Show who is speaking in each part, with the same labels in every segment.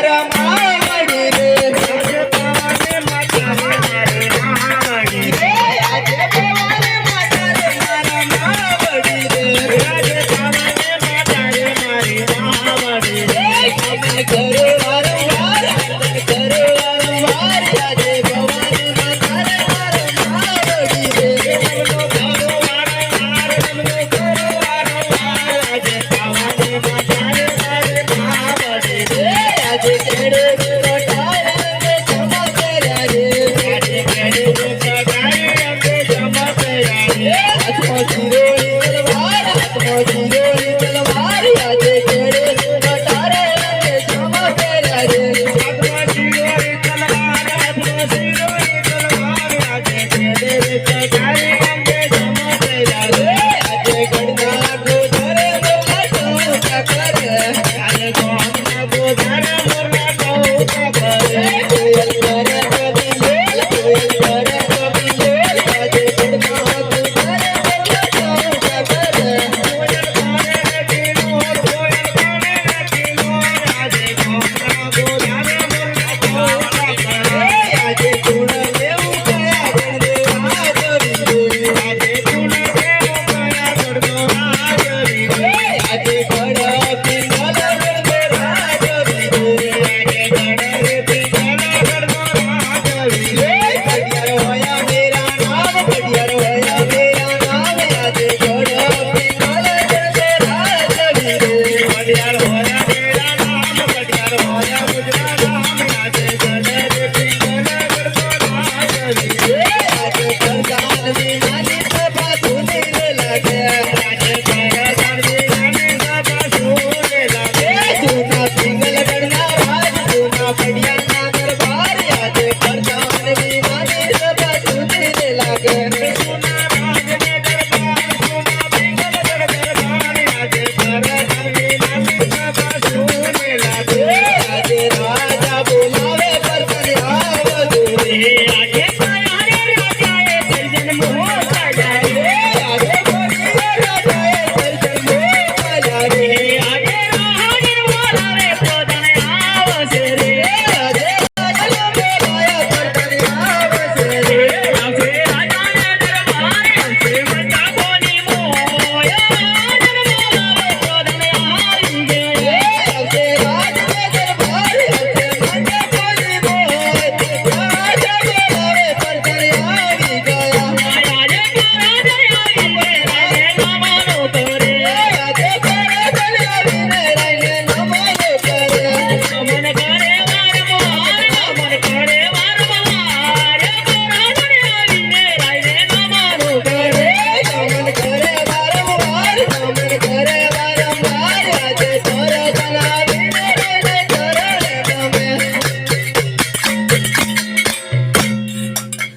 Speaker 1: caramba. yeah you. I'm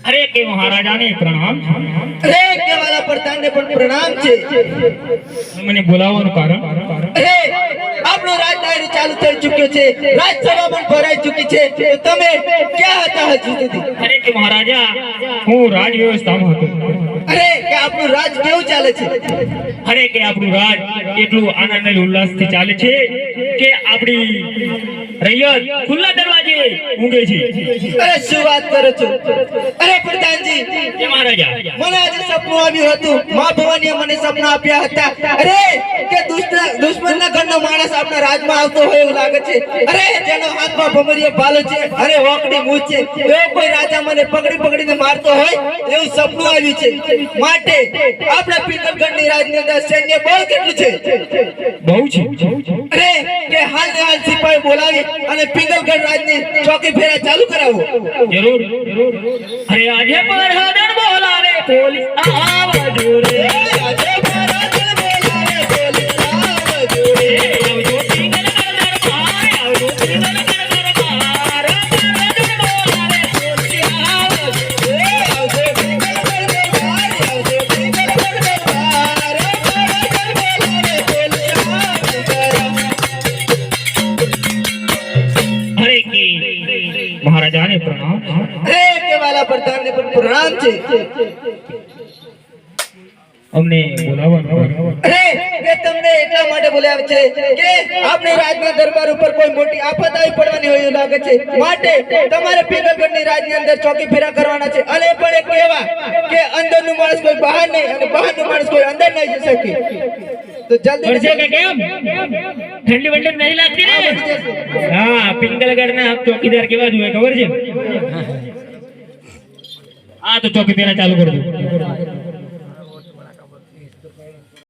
Speaker 2: અરે
Speaker 1: છે. અરે આપણો રાજદાયરો ચાલુ થઈ ચુક્યું છે. રાજસભા પણ ભરાઈ ચૂકી છે. તમે ક્યાં હતા હજુ સુધી?
Speaker 2: મહારાજા હું રાજ વ્યવસ્થામાં હતો.
Speaker 1: અરે કે આપણું રાજ કેવું ચાલે છે?
Speaker 2: અરે કે આપણું રાજ એટલું આનંદ અને ઉલ્લાસથી ચાલે છે કે આપણી રૈયત ખુલ્લા દરવાજે ઊંઘે છે.
Speaker 1: અરે શું વાત કરો છો? અરે પ્રધાનજી
Speaker 2: કે મહારાજા.
Speaker 1: મને આજે સપનું આવ્યું હતું. માં ભવાનીએ મને સપનું આપ્યા હતા. અરે કે દુશ્મનના ઘરનો માણસ આપણા રાજમાં આવતો હોય એવું લાગે છે. અરે જેનો હાથમાં ભમરીએ પાલો છે. અરે ઓકડી મૂછ છે એવો કોઈ રાજા મને પકડી પકડીને મારતો હોય એવું સપનું આવ્યું છે. માટે આપણા પીતમગઢની રાજની અંદર સૈન્ય બળ કેટલું છે?
Speaker 2: બહુ છે.
Speaker 1: અરે કે હાલ ને સિપાહી બોલાવી અને પીતમગઢ રાજની ચોકી ફેરા ચાલુ કરાવો.
Speaker 2: જરૂર. અરે આજે
Speaker 1: પણ હાડન બોલાવે પોલીસ આવાજો રે
Speaker 2: મહારાજાને પ્રણામ.
Speaker 1: પ્રણામ દરબાર ઉપર કોઈ મોટી આફત આવી પડવાની હોય એવું લાગે છે. માટે તમારે પેગલગઢની રાજની અંદર ચોકી ફેરા કરવાના છે. અને પણ એક એવા કે અંદરનું માણસ કોઈ બહાર નહીં અને બહારનું માણસ કોઈ અંદર નહીં જઈ શકે. તો જલ્દી
Speaker 2: પડશે કે કેમ? ઠંડી વંડી નહીં લાગતી ને? હા પિંગલગઢ ના ચોકીદાર કેવા જોઈએ ખબર છે? આ તો ચોકી પેલા ચાલુ કરી